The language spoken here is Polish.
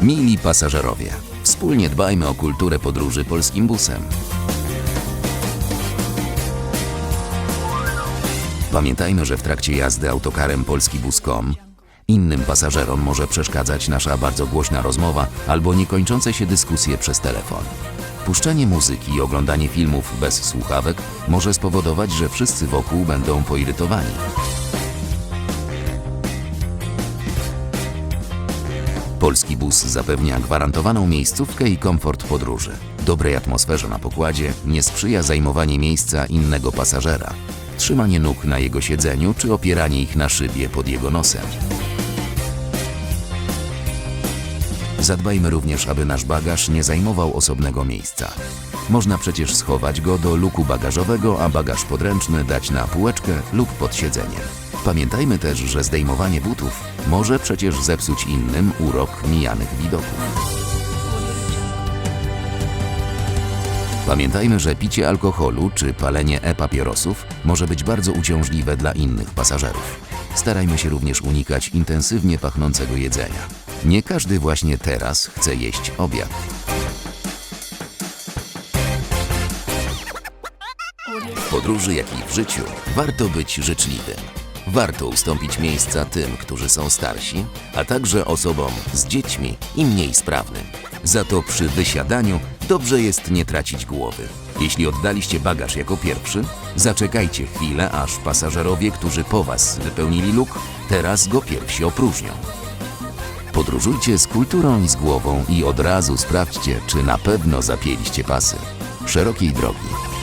Mili pasażerowie, wspólnie dbajmy o kulturę podróży polskim busem. Pamiętajmy, że w trakcie jazdy autokarem polskibus.com innym pasażerom może przeszkadzać nasza bardzo głośna rozmowa albo niekończące się dyskusje przez telefon. Puszczanie muzyki i oglądanie filmów bez słuchawek może spowodować, że wszyscy wokół będą poirytowani. Polski bus zapewnia gwarantowaną miejscówkę i komfort podróży. Dobrej atmosferze na pokładzie nie sprzyja zajmowanie miejsca innego pasażera, trzymanie nóg na jego siedzeniu czy opieranie ich na szybie pod jego nosem. Zadbajmy również, aby nasz bagaż nie zajmował osobnego miejsca. Można przecież schować go do luku bagażowego, a bagaż podręczny dać na półeczkę lub pod siedzeniem. Pamiętajmy też, że zdejmowanie butów może przecież zepsuć innym urok mijanych widoków. Pamiętajmy, że picie alkoholu czy palenie e-papierosów może być bardzo uciążliwe dla innych pasażerów. Starajmy się również unikać intensywnie pachnącego jedzenia. Nie każdy właśnie teraz chce jeść obiad. W podróży, jak i w życiu warto być życzliwym. Warto ustąpić miejsca tym, którzy są starsi, a także osobom z dziećmi i mniej sprawnym. Za to przy wysiadaniu dobrze jest nie tracić głowy. Jeśli oddaliście bagaż jako pierwszy, zaczekajcie chwilę, aż pasażerowie, którzy po Was wypełnili luk, teraz go pierwsi opróżnią. Podróżujcie z kulturą i z głową i od razu sprawdźcie, czy na pewno zapięliście pasy. Szerokiej drogi.